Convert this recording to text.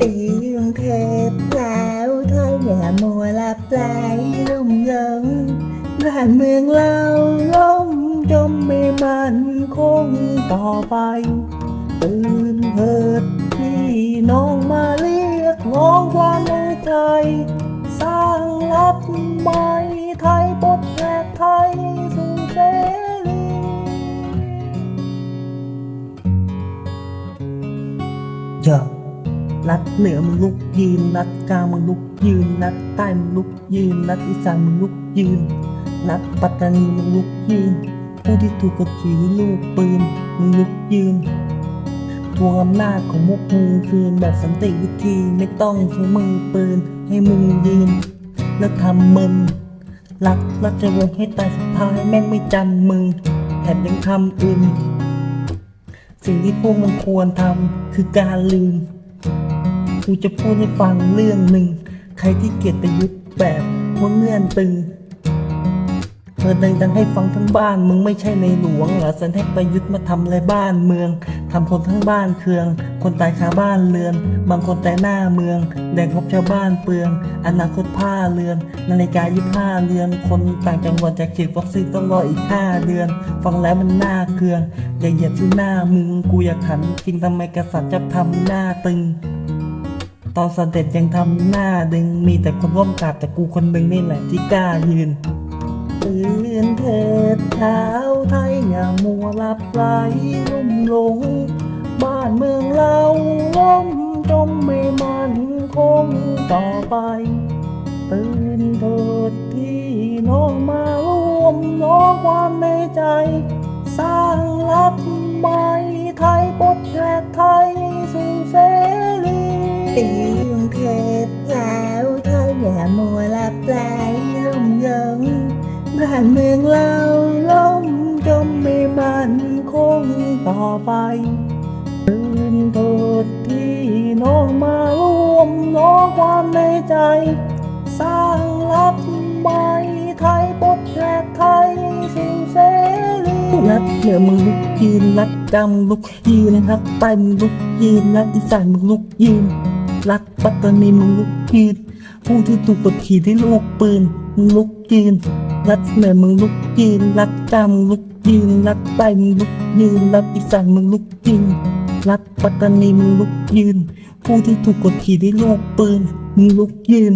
ตีกรุงเทพแล้วเธออย่ามัวลับไหลลุ่มหงบ้านเมืองเราล่มจมไม่มันคงต่อไปตื่นเถิดพี่น้องมาเรียกร้องความในใจ สร้างรับใหม่ไทยปด เหนือมึงลุกยืนรัดกลางมึงลุกยืนรัดใต้มึงลุกยืนรัดอีสานมึงลุกยืนรัดปัตตานีมึงลุกยืน ผู้ที่ถูกกดขี่ลูกปืนมึงลุกยืนทวงอำนาจของมุกมึงคืนแบบสันติวิธีไม่ต้องใช้มือปืนให้มึงยืน แล้วทำมึงรักรัชวงให้ตายสุดท้ายแม่งไม่จำมึงแถมยังทำอื่นสิ่งที่พวกมึงควรทำคือการลืม กูจะพูดให้ฟังเรื่องหนึ่ง ใครที่เกียดประยุทธ์แบบว่าเงื่อนตึงเธอดังๆให้ฟังทั้งบ้าน มึงไม่ใช่ในหลวงเหรอสันให้ประยุทธ์มาทำอะไรบ้านเมืองทำคนทั้งบ้านเคือง คนตายคาบ้านเรือน บางคนตายหน้าเมือง แดงครบชาวบ้านเปลือง อนาคตผ้าเรือน นาฬิกายี่ห้าเรือน คนต่างจังหวัดจากฉีดวัคซีนต้องรออีกห้าเดือน ฟังแล้วมันน่าเคืองอย่าเหยียดที่หน้ามึง กูอยากขันจริงทำไมกษัตริย์จะทำหน้าตึง ตอนเสด็จยังทำหน้าดึงมีแต่คนร่วมกราบแต่กูคนหนึ่งนี่แหละที่กล้ายืนตื่นเถิดเช้าไทยอย่ามัวหลับไหลลุ่มหลง บ้านเมืองเราล้มจมไม่มันคงต่อไป มัวลับไหลลุ่มหลงบ้านเมืองเราล้มจมไม่มันคงต่อไปตื่นเถิดพี่น้องมาร่วมน้องความในใจ สร้างรัฐใหม่ไทยปลดแอกไทยสู่เสรีรัฐเหนือมึงลุกยืนรัฐกลางมึงลุกยืนรัฐใต้มึงลุกยืนรัฐอีสานมึงลุกยืนรัฐปัตตานีมึงลุกยืน ผู้ที่ถูกกดขี่ที่ลูกปืนมึงลุกยืนรัฐเหนือมึงลุกยืนรัฐกลางมึงลุกยืนรัฐใต้มึงลุกยืนรัฐอีสานมึงลุกยืนรัฐปัตตานีมึงลุกยืน ผู้ที่ถูกกดขี่ด้วยลูกปืนมึงลุกยืน